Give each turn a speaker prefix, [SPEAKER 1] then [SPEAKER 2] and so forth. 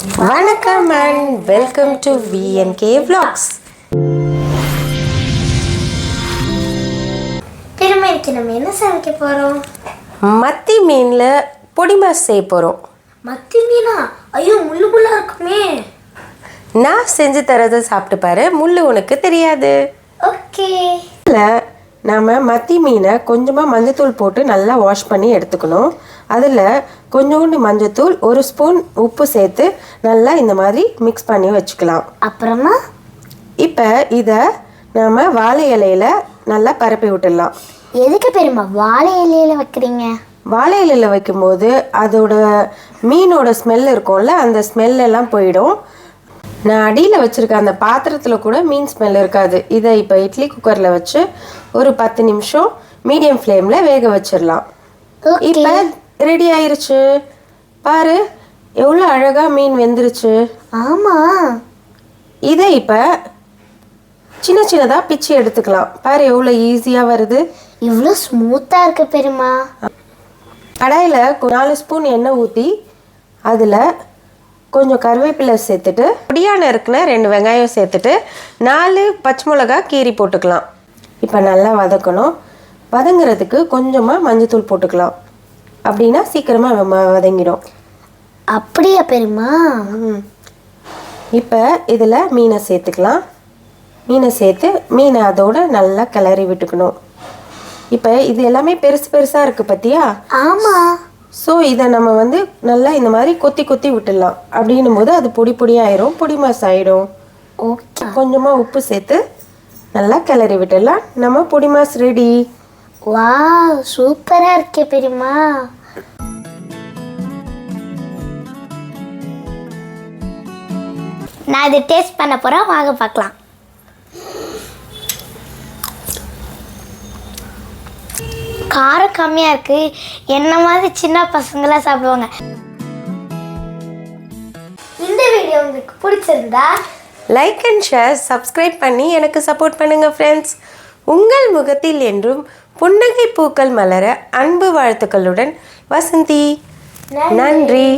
[SPEAKER 1] வணக்கம் and welcome to VNK vlogs.
[SPEAKER 2] பெருமைக்கு நம்ம என்ன சமைக்க போறோம்?
[SPEAKER 1] மத்தி மீனில் பொடி மாஸ் செய்ய போகிறோம்
[SPEAKER 2] மத்தி மீனா? ஐயோ முள்ளு முள்ளா இருக்குமே.
[SPEAKER 1] நான் செஞ்சு தரதை சாப்பிட்டு பாரு முள்ளு உனக்கு தெரியாது.
[SPEAKER 2] ஓகே.
[SPEAKER 1] இதில் நாம் மத்தி மீனை கொஞ்சமாக மஞ்சத்தூள் போட்டு நல்லா வாஷ் பண்ணி எடுத்துக்கணும். அதில் கொஞ்சோண்டு மஞ்சத்தூள் ஒரு ஸ்பூன் உப்பு சேர்த்து நல்லா இந்த மாதிரி மிக்ஸ் பண்ணி வச்சுக்கலாம்.
[SPEAKER 2] அப்புறமா?
[SPEAKER 1] இப்போ இதை நாம் வாழை இலையில நல்லா பரப்பி விட்டுடலாம்.
[SPEAKER 2] எதுக்கு பெருமா வாழை இலையில வைக்கிறீங்க?
[SPEAKER 1] வாழை இலையில வைக்கும்போது அதோட மீனோட ஸ்மெல் இருக்கும்ல அந்த ஸ்மெல் எல்லாம் போயிடும். நான் அடியில் வச்சுருக்க அந்த பாத்திரத்தில் கூட மீன் ஸ்மெல் இருக்காது. இதை இப்போ இட்லி குக்கரில் வச்சு ஒரு பத்து நிமிஷம் மீடியம் ஃப்ளேமில் வேக வச்சிடலாம் இப்போ ரெடி ஆயிருச்சு. பாரு எவ்வளோ அழகாக மீன் வெந்துருச்சு.
[SPEAKER 2] ஆமா.
[SPEAKER 1] இதை இப்போ சின்ன சின்னதாக பிச்சு எடுத்துக்கலாம். பாரு எவ்வளோ ஈஸியாக வருது.
[SPEAKER 2] இவ்வளோ ஸ்மூத்தா இருக்கு பெருமா
[SPEAKER 1] கடாயில் நாலு ஸ்பூன் எண்ணெய் ஊற்றி அதில் கொஞ்சம் கருவேப்பிலை சேர்த்துட்டு பொடியான இருக்குன்னு ரெண்டு வெங்காயம் சேர்த்துட்டு நாலு பச்சை மிளகா கீரி போட்டுக்கலாம். இப்போ நல்லா வதக்கணும். வதங்குறதுக்கு கொஞ்சமாக மஞ்சத்தூள் போட்டுக்கலாம். அப்படின்னா சீக்கிரமாக வதங்கிடும்.
[SPEAKER 2] அப்படியா பெருமா
[SPEAKER 1] இப்போ இதில் மீனை சேர்த்துக்கலாம். மீனை சேர்த்து மீனை அதோட நல்லா கிளறி விட்டுக்கணும். இப்போ இது எல்லாமே பெருசு பெருசாக இருக்குது பார்த்தியா
[SPEAKER 2] ஆமா.
[SPEAKER 1] ஸோ இதை நம்ம வந்து நல்லா இந்த மாதிரி கொத்தி கொத்தி விட்டுடலாம். அப்படின்னும் போது அது பொடி பொடியாயிரும் பொடி மாஸ் ஆயிடும்.
[SPEAKER 2] ஓகே.
[SPEAKER 1] கொஞ்சமாக உப்பு சேர்த்து நல்லா கிளறி விட்டுடலாம். நம்ம பொடி மாஸ் ரெடி
[SPEAKER 2] வா சூப்பரா இருக்கே பெருமா நான் இது டேஸ்ட் பண்ண போறேன். வாங்க பார்க்கலாம். காரம் கம்மியாக இருக்கு. என்ன மாதிரி சின்ன பசங்களாம் சாப்பிடுவாங்க. இந்த வீடியோ உங்களுக்கு பிடிச்சிருந்தா
[SPEAKER 1] லைக் அண்ட் ஷேர் சப்ஸ்கிரைப் பண்ணி எனக்கு சப்போர்ட் பண்ணுங்கள் ஃப்ரெண்ட்ஸ் உங்கள் முகத்தில் என்றும் புன்னகை பூக்கள் மலர அன்பு வாழ்த்துக்களுடன் வசந்தி. நன்றி.